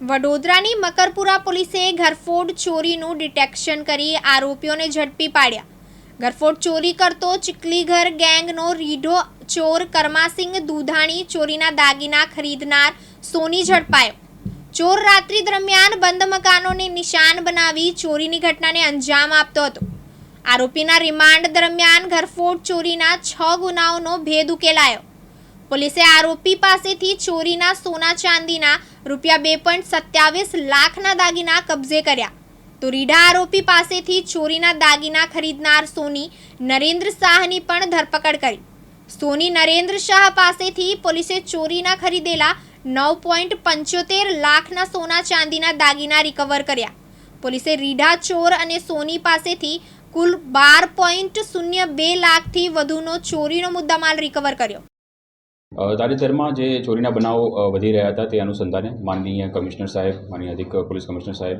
વડોદરાની મકરપુરા પોલીસે ઘરફોડ ચોરીનું ડિટેક્શન કરી આરોપીઓને ઝડપી પાડ્યા. ઘરફોડ ચોરી કરતો ચીકલીઘર ગેંગનો રીઢો ચોર કરમાસિંગ દુધાણી ચોરીના દાગીના ખરીદનાર સોની ઝડપાયો. ચોર રાત્રિ દરમિયાન બંધ મકાનોને નિશાન બનાવી ચોરીની ઘટનાને અંજામ આપતો હતો. આરોપીના રિમાન્ડ દરમિયાન ઘરફોડ ચોરીના છ ગુનાઓનો ભેદ ઉકેલાયો. પોલીસે આરોપી પાસેથી ચોરીના સોના ચાંદીના રૂપિયા બે પોઈન્ટ સત્યાવીસ લાખના દાગીના કબજે કર્યા. તો રીઢા આરોપી પાસેથી ચોરીના દાગીના ખરીદનાર સોની નરેન્દ્ર શાહની પણ ધરપકડ કરી. સોની નરેન્દ્ર શાહ પાસેથી પોલીસે ચોરીના ખરીદેલા નવ પોઈન્ટ પંચોતેર લાખના સોના ચાંદીના દાગીના રિકવર કર્યા. પોલીસે રીઢા ચોર અને સોની પાસેથી કુલ બાર પોઈન્ટ શૂન્ય બે લાખથી વધુનો ચોરીનો મુદ્દામાલ રિકવર કર્યો. તાજેતરમાં જે ચોરીના બનાવો વધી રહ્યા હતા તે અનુસંધાને માનનીય કમિશનર સાહેબ માનનીય અધિક પોલીસ કમિશનર સાહેબ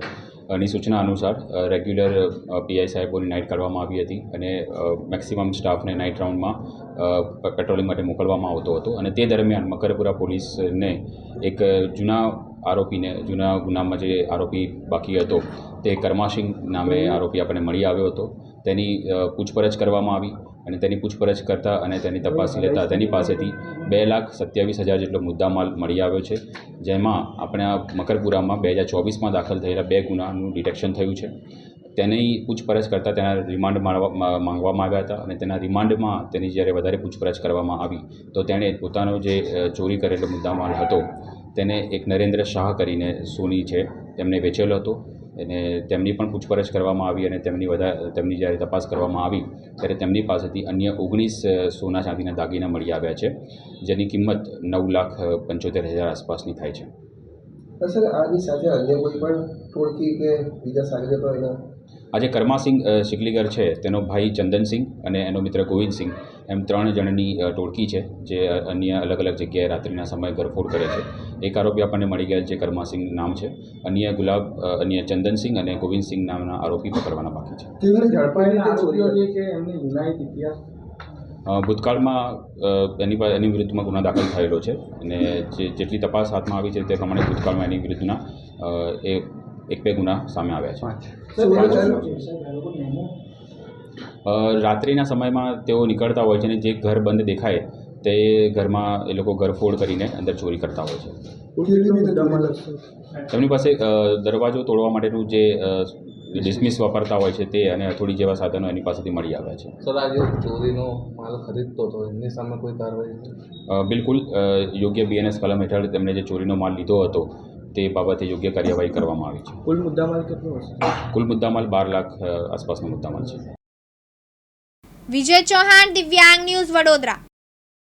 અ, ની સૂચના અનુસાર રેગ્યુલર પીઆઈ સાહેબોની નાઇટ કરવામાં આવી હતી અને મેક્સિમમ સ્ટાફને નાઇટ રાઉન્ડમાં પેટ્રોલિંગ માટે મોકલવામાં આવતો હતો અને તે દરમિયાન મકરપુરા પોલીસને એક જૂના આરોપીને જૂના ગુનામાં જે આરોપી બાકી હતો તે કર્માસિંગ નામે આરોપી આપણને મળી આવ્યો હતો. તેની પૂછપરછ કરવામાં આવી અને તેની પૂછપરછ કરતાં અને તેની તપાસ લેતા તેની પાસેથી બે લાખ સત્યાવીસ હજાર જેટલો મુદ્દામાલ મળી આવ્યો છે, જેમાં આપણે આ મકરપુરામાં બે હજાર ચોવીસમાં દાખલ થયેલા બે ગુનાનું ડિટેક્શન થયું છે. તેની પૂછપરછ કરતાં તેના રિમાન્ડ માંગવામાં આવ્યા હતા અને તેના રિમાન્ડમાં તેની જ્યારે વધારે પૂછપરછ કરવામાં આવી, તો તેણે પોતાનો જે ચોરી કરેલો મુદ્દામાલ હતો, તેને એક નરેન્દ્ર શાહ કરીને સોની છે, તેમને વેચેલો હતો. અને તેમની પણ પૂછપરછ કરવામાં આવી અને તેમની વધારે તેમની જ્યારે તપાસ કરવામાં આવી, ત્યારે તેમની પાસેથી અન્ય ઓગણીસ સોના ચાંદીના દાગીના મળી આવ્યા છે, જેની કિંમત નવ લાખ પંચોતેર હજાર આસપાસની થાય છે. તો સર, આની સાથે અન્ય કોઈ પણ ટોળકી કે બીજા સાગરીતો એના આજે કર્માસિંહ અ, શિકલીગર છે તેનો ભાઈ ચંદનસિંહ અને એનો મિત્ર ગોવિંદસિંહ એમ ત્રણ જણની ટોળકી છે જે અન્ય અલગ અલગ જગ્યાએ રાત્રિના સમયે ઘરફોડ કરે છે. એક આરોપી આપણને મળી ગયેલ છે કર્માસિંહ નામ છે. અન્ય ગુલાબ અન્ય ચંદનસિંહ અને ગોવિંદસિંહ નામના આરોપી પકડવાના બાકી છે? જે ભૂતકાળમાં એની પર એની વિરુદ્ધમાં ગુનો દાખલ થયેલો છે. અને જે જેટલી તપાસ હાથમાં આવી છે તે પ્રમાણે ભૂતકાળમાં એની વિરુદ્ધના એ એક બે ગુના સામે આવ્યા છે. રાત્રિના સમયમાં તેઓ નીકળતા હોય છે અને જે ઘર બંધ દેખાય તે ઘરમાં એ લોકો ઘરફોડ કરીને અંદર ચોરી કરતા હોય છે? તેમની પાસે દરવાજો તોડવા માટેનું જે ડિસમિસ વાપરતા હોય છે તે અને હથોડી જેવા સાધનો એની પાસેથી મળી આવ્યા છે. સર આજે ચોરીનો માલ ખરીદતો હતો એમની સામે કોઈ કાર્યવાહી? બિલકુલ યોગ્ય બીએનએસ કલમ હેઠળ તેમણે જે ચોરીનો માલ લીધો હતો તે બાબતે યોગ્ય કાર્યવાહી કરવામાં આવી છે. કુલ મુદ્દામાલ કેટલો હશે? કુલ મુદ્દામાલ બાર લાખ આસપાસનો મુદ્દામાલ છે. વિજય ચૌહાણ દિવ્યાંગ ન્યૂઝ વડોદરા.